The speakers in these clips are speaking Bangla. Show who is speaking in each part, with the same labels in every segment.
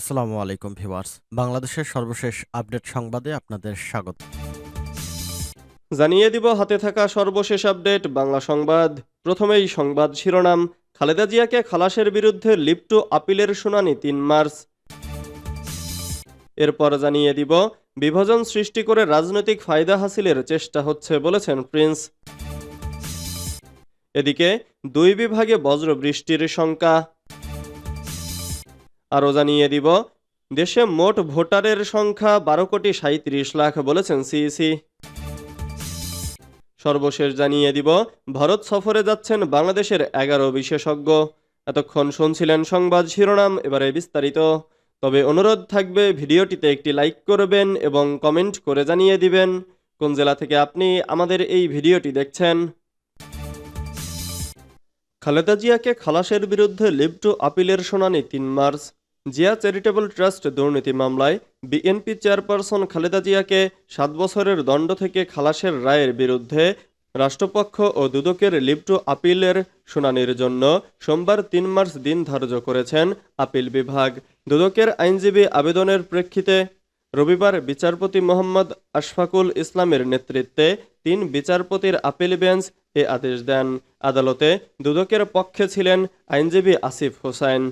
Speaker 1: আসসালামু আলাইকুম ভিউয়ার্স বাংলাদেশের সর্বশেষ আপডেট সংবাদে আপনাদের স্বাগত
Speaker 2: জানিয়ে দিব হাতে থাকা সর্বশেষ আপডেট বাংলা সংবাদ প্রথমেই সংবাদ শিরোনাম খালেদা জিয়াকে খালাসের বিরুদ্ধে লিপ্টু আপিলের শুনানি তিন মার্চ এরপর জানিয়ে দিব বিভাজন সৃষ্টি করে রাজনৈতিক ফায়দা হাসিলের চেষ্টা হচ্ছে বলেছেন প্রিন্স এদিকে দুই বিভাগে বজ্র বৃষ্টির শঙ্কা আরও জানিয়ে দিব দেশে মোট ভোটারের সংখ্যা বারো কোটি সাঁত্রিশ লাখ বলেছেন সিইসি সর্বশেষ জানিয়ে দিব ভারত সফরে যাচ্ছেন বাংলাদেশের এগারো বিশেষজ্ঞ এতক্ষণ শুনছিলেন সংবাদ শিরোনাম এবারে বিস্তারিত তবে অনুরোধ থাকবে ভিডিওটিতে একটি লাইক করবেন এবং কমেন্ট করে জানিয়ে দিবেন কোন জেলা থেকে আপনি আমাদের এই ভিডিওটি দেখছেন খালেদা জিয়াকে খালাসের বিরুদ্ধে লিভ টু আপিলের শুনানি তিন মার্চ জিয়া চ্যারিটেবল ট্রাস্ট দুর্নীতি মামলায় বিএনপি চেয়ারপারসন খালেদা জিয়াকে সাত বছরের দণ্ড থেকে খালাসের রায়ের বিরুদ্ধে রাষ্ট্রপক্ষ ও দুদকের লিপ্টু আপিলের শুনানির জন্য সোমবার তিন মার্চ দিন ধার্য করেছেন আপিল বিভাগ দুদকের আইনজীবী আবেদনের প্রেক্ষিতে রবিবার বিচারপতি মোহাম্মদ আশফাকুল ইসলামের নেতৃত্বে তিন বিচারপতির আপিল বেঞ্চ এ আদেশ দেন আদালতে দুদকের পক্ষে ছিলেন আইনজীবী আসিফ হোসাইন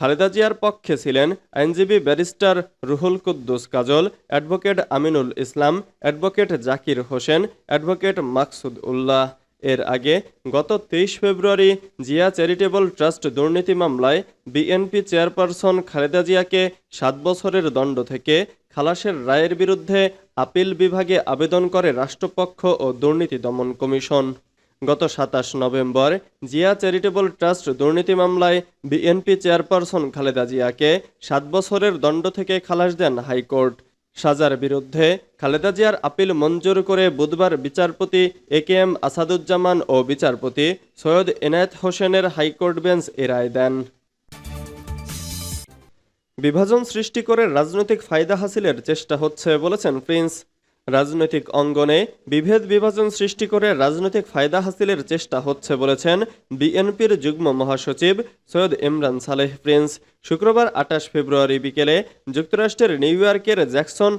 Speaker 2: খালেদা জিয়ার পক্ষে ছিলেন আইনজীবী barrister Ruhul Quddus Kajal advocate Aminul Islam advocate Zakir Hossain advocate Maksud Ullah এর আগে গত তেইশ ফেব্রুয়ারি জিয়া চ্যারিটেবল ট্রাস্ট দুর্নীতি মামলায় বিএনপি চেয়ারপারসন খালেদা জিয়াকে সাত বছরের দণ্ড থেকে খালাসের রায়ের বিরুদ্ধে আপিল বিভাগে আবেদন করে রাষ্ট্রপক্ষ ও দুর্নীতি দমন কমিশন গত সাতাশ নভেম্বর জিয়া চ্যারিটেবল ট্রাস্ট দুর্নীতি মামলায় বিএনপি চেয়ারপারসন খালেদা জিয়াকে সাত বছরের দণ্ড থেকে খালাস দেন হাইকোর্ট সাজার বিরুদ্ধে খালেদা জিয়ার আপিল মঞ্জুর করে বুধবার বিচারপতি এ কে এম আসাদুজ্জামান ও বিচারপতি সৈয়দ এনায়েত হোসেনের হাইকোর্ট বেঞ্চ এ রায় দেন বিভাজন সৃষ্টি করে রাজনৈতিক ফায়দা হাসিলের চেষ্টা হচ্ছে বলেছেন প্রিন্স রাজনৈতিক অঙ্গনে বিভেদ বিভাজন সৃষ্টি করে রাজনৈতিক ফায়দা হাসিলের চেষ্টা হচ্ছে বলেছেন বিএনপির যুগ্ম মহাসচিব সৈয়দ ইমরান সালেহ প্রিন্স শুক্রবার আঠাশ ফেব্রুয়ারি বিকেলে যুক্তরাষ্ট্রের নিউ ইয়র্কের জ্যাকসন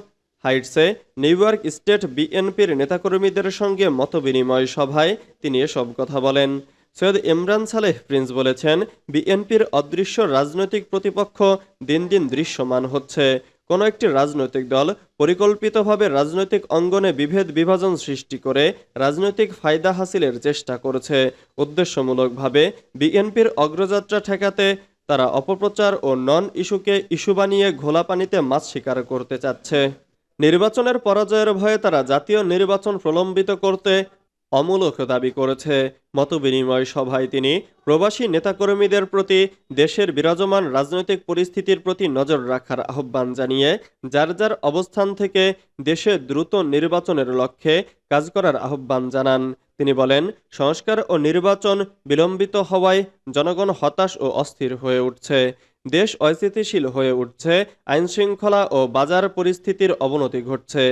Speaker 2: হাইটসে নিউ ইয়র্ক স্টেট বিএনপির নেতাকর্মীদের সঙ্গে মতবিনিময় সভায় তিনি এসব কথা বলেন সৈয়দ ইমরান সালেহ প্রিন্স বলেছেন বিএনপির অদৃশ্য রাজনৈতিক প্রতিপক্ষ দিন দিন দৃশ্যমান হচ্ছে কোনো একটি রাজনৈতিক দল পরিকল্পিতভাবে রাজনৈতিক অঙ্গনে বিভেদ বিভাজন সৃষ্টি করে রাজনৈতিক ফায়দা হাসিলের চেষ্টা করেছে উদ্দেশ্যমূলকভাবে বিএনপির অগ্রযাত্রা ঠেকাতে তারা অপপ্রচার ও নন ইস্যুকে ইস্যু বানিয়ে ঘোলা পানিতে মাছ শিকার করতে চাচ্ছে নির্বাচনের পরাজয়ের ভয়ে তারা জাতীয় নির্বাচন প্রলম্বিত করতে অমূলক দাবি করেছে মতবিনিময় সভায় তিনি প্রবাসী নেতাকর্মীদের প্রতি দেশের বিরাজমান রাজনৈতিক পরিস্থিতির প্রতি নজর রাখার আহ্বান জানিয়ে যার যার অবস্থান থেকে দেশে দ্রুত নির্বাচনের লক্ষ্যে কাজ করার আহ্বান জানান তিনি বলেন সংস্কার ও নির্বাচন বিলম্বিত হওয়ায় জনগণ হতাশ ও অস্থির হয়ে উঠছে দেশ অস্থিতিশীল হয়ে উঠছে আইনশৃঙ্খলা ও বাজার পরিস্থিতির অবনতি ঘটছে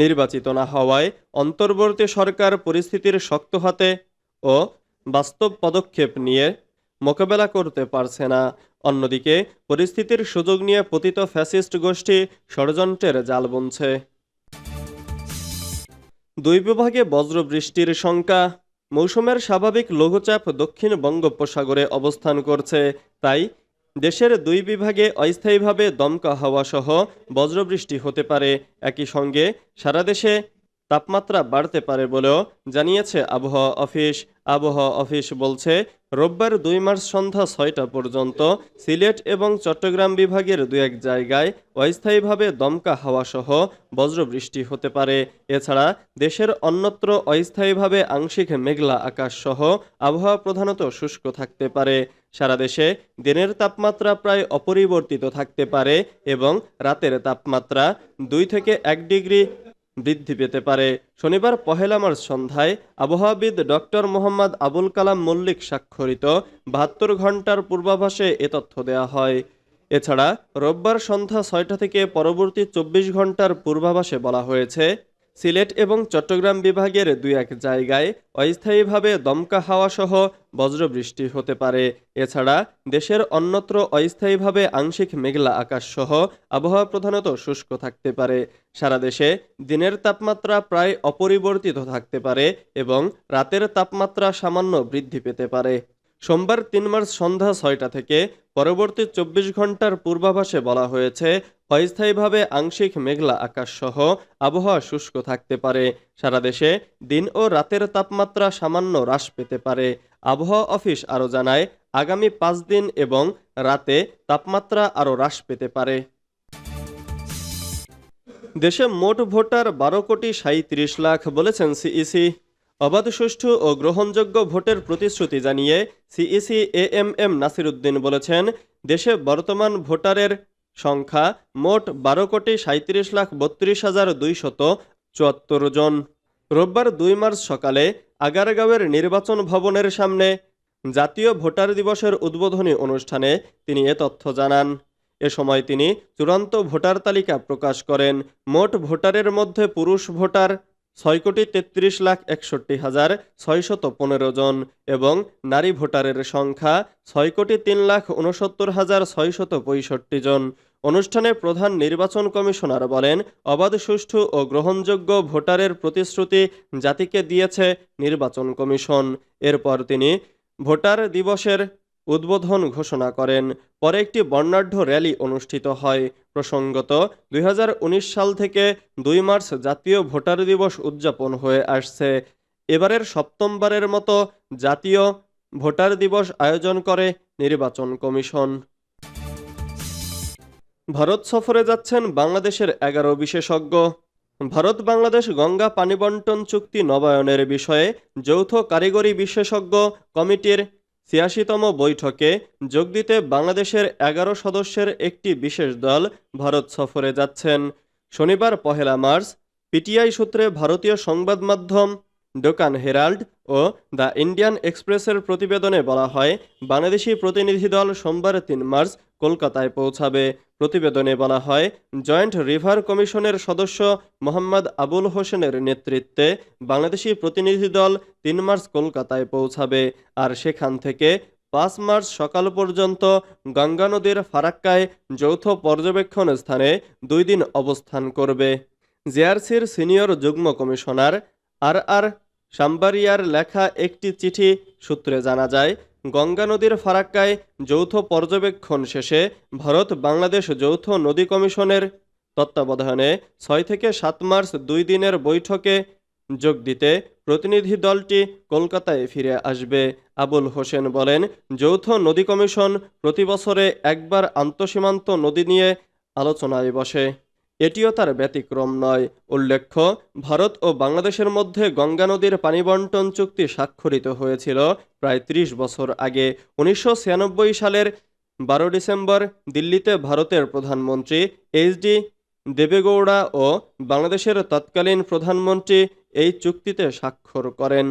Speaker 2: নির্বাচিত না হওয়ায় অন্তর্বর্তী সরকার পরিস্থিতির শক্ত হাতে ও বাস্তব পদক্ষেপ নিয়ে মোকাবেলা করতে পারছে না অন্যদিকে পরিস্থিতির সুযোগ নিয়ে পতিত ফ্যাসিস্ট গোষ্ঠী ষড়যন্ত্রের জাল বুনছে দুই বিভাগে বজ্রবৃষ্টির শঙ্কা মৌসুমের স্বাভাবিক লঘুচাপ দক্ষিণ বঙ্গোপসাগরে অবস্থান করছে তাই দেশের দুই বিভাগে অস্থায়ীভাবে দমকা হাওয়াসহ বজ্রবৃষ্টি হতে পারে একই সঙ্গে সারা দেশে তাপমাত্রা বাড়তে পারে বলেও জানিয়েছে আবহাওয়া অফিস আবহাওয়া অফিস বলছে রোববার দুই মার্চ সন্ধ্যা ছয়টা পর্যন্ত সিলেট এবং চট্টগ্রাম বিভাগের দু এক জায়গায় অস্থায়ীভাবে দমকা হাওয়াসহ বজ্রবৃষ্টি হতে পারে এছাড়া দেশের অন্যত্র অস্থায়ীভাবে আংশিক মেঘলা আকাশসহ আবহাওয়া প্রধানত শুষ্ক থাকতে পারে সারা দেশে দিনের তাপমাত্রা প্রায় অপরিবর্তিত থাকতে পারে এবং রাতের তাপমাত্রা দুই থেকে এক ডিগ্রি বৃদ্ধি পেতে পারে শনিবার পহেলা মার্চ সন্ধ্যায় আবহাওয়াবিদ ডক্টর মোহাম্মদ আবুল কালাম মল্লিক স্বাক্ষরিত বাহাত্তর ঘন্টার পূর্বাভাসে এ তথ্য দেয়া হয় এছাড়া রোববার সন্ধ্যা ছয়টা থেকে পরবর্তী চব্বিশ ঘন্টার পূর্বাভাসে বলা হয়েছে সিলেট এবং চট্টগ্রাম বিভাগের দুই এক জায়গায় অস্থায়ীভাবে দমকা হাওয়াসহ বজ্রবৃষ্টি হতে পারে এছাড়া দেশের অন্যত্র অস্থায়ীভাবে আংশিক মেঘলা আকাশসহ আবহাওয়া প্রধানত শুষ্ক থাকতে পারে সারা দেশে দিনের তাপমাত্রা প্রায় অপরিবর্তিত থাকতে পারে এবং রাতের তাপমাত্রা সামান্য বৃদ্ধি পেতে পারে সোমবার তিন মার্চ সন্ধ্যা ছয়টা থেকে পরবর্তী চব্বিশ ঘন্টার পূর্বাভাসে বলা হয়েছে অস্থায়ীভাবে আংশিক মেঘলা আকাশ সহ আবহাওয়া শুষ্ক থাকতে পারে সারা দেশে দিন ও রাতের তাপমাত্রা সামান্য হ্রাস পেতে পারে আবহাওয়া অফিস আরও জানায় আগামী পাঁচ দিন এবং রাতে তাপমাত্রা আরও হ্রাস পেতে পারে দেশে মোট ভোটার বারো কোটি সাঁত্রিশ লাখ বলেছেন সিইসি অবাধ সুষ্ঠু ও গ্রহণযোগ্য ভোটের প্রতিশ্রুতি জানিয়ে CEC A M M Nasiruddin বলেছেন দেশে বর্তমান ভোটারের সংখ্যা মোট বারো কোটি সাঁত্রিশ লাখ বত্রিশ হাজার দুইশত চুয়াত্তর জন রোববার দুই মার্চ সকালে আগারগাঁওয়ের নির্বাচন ভবনের সামনে জাতীয় ভোটার দিবসের উদ্বোধনী অনুষ্ঠানে তিনি এ তথ্য জানান এ সময় তিনি চূড়ান্ত ভোটার তালিকা প্রকাশ করেন মোট ভোটারের মধ্যে পুরুষ ভোটার ছয় কোটি তেত্রিশ লাখ একষট্টি হাজার ছয়শত পনেরো জন এবং নারী ভোটারের সংখ্যা ছয় কোটি তিন লাখ উনসত্তর হাজার ছয়শত পঁয়ষট্টি জন অনুষ্ঠানে প্রধান নির্বাচন কমিশনার বলেন অবাধ সুষ্ঠু ও গ্রহণযোগ্য ভোটারের প্রতিশ্রুতি জাতিকে দিয়েছে নির্বাচন কমিশন এরপর তিনি ভোটার দিবসের উদ্বোধন ঘোষণা করেন পরে একটি বর্ণাঢ্য র্যালি অনুষ্ঠিত হয় প্রসঙ্গত দুই সাল থেকে দুই মার্চ জাতীয় ভোটার দিবস উদযাপন হয়ে আসছে এবারের সপ্তমবারের মতো জাতীয় ভোটার দিবস আয়োজন করে নির্বাচন কমিশন ভারত সফরে যাচ্ছেন বাংলাদেশের এগারো বিশেষজ্ঞ ভারত বাংলাদেশ গঙ্গা পানিবন্টন চুক্তি নবায়নের বিষয়ে যৌথ কারিগরি বিশেষজ্ঞ কমিটির ছিয়াশিতম বৈঠকে যোগ দিতে বাংলাদেশের এগারো সদস্যের একটি বিশেষ দল ভারত সফরে যাচ্ছেন শনিবার পহেলা মার্চ পিটিআই সূত্রে ভারতীয় সংবাদ মাধ্যম ডোকান হেরাল্ড ও দ্য ইন্ডিয়ান এক্সপ্রেসের প্রতিবেদনে বলা হয় বাংলাদেশি প্রতিনিধি দল সোমবার তিন মার্চ কলকাতায় পৌঁছাবে প্রতিবেদনে বলা হয় জয়েন্ট রিভার কমিশনের সদস্য মোহাম্মদ আবুল হোসেনের নেতৃত্বে বাংলাদেশি প্রতিনিধি দল তিন মার্চ কলকাতায় পৌঁছাবে আর সেখান থেকে পাঁচ মার্চ সকাল পর্যন্ত গঙ্গা নদীর ফারাক্কায় যৌথ পর্যবেক্ষণ স্থানে দুই দিন অবস্থান করবে জেআরসির সিনিয়র যুগ্ম কমিশনার আর আর সাম্বারিয়ার লেখা একটি চিঠি সূত্রে জানা যায় গঙ্গা নদীর ফারাক্কায় যৌথ পর্যবেক্ষণ শেষে ভারত বাংলাদেশ যৌথ নদী কমিশনের তত্ত্বাবধানে ছয় থেকে সাত মার্চ দুই দিনের বৈঠকে যোগ দিতে প্রতিনিধি দলটি কলকাতায় ফিরে আসবে আবুল হোসেন বলেন যৌথ নদী কমিশন প্রতি বছরে একবার আন্তঃসীমান্ত নদী নিয়ে আলোচনায় বসে এটিও তার ব্যতিক্রম নয় উল্লেখ্য ভারত ও বাংলাদেশের মধ্যে গঙ্গা নদীর পানি বন্টন চুক্তি স্বাক্ষরিত হয়েছিল প্রায় ৩০ বছর আগে উনিশশো সালের বারো ডিসেম্বর দিল্লিতে ভারতের প্রধানমন্ত্রী এইচ ডি দেবেগৌড়া ও বাংলাদেশের তৎকালীন প্রধানমন্ত্রী এই চুক্তিতে স্বাক্ষর করেন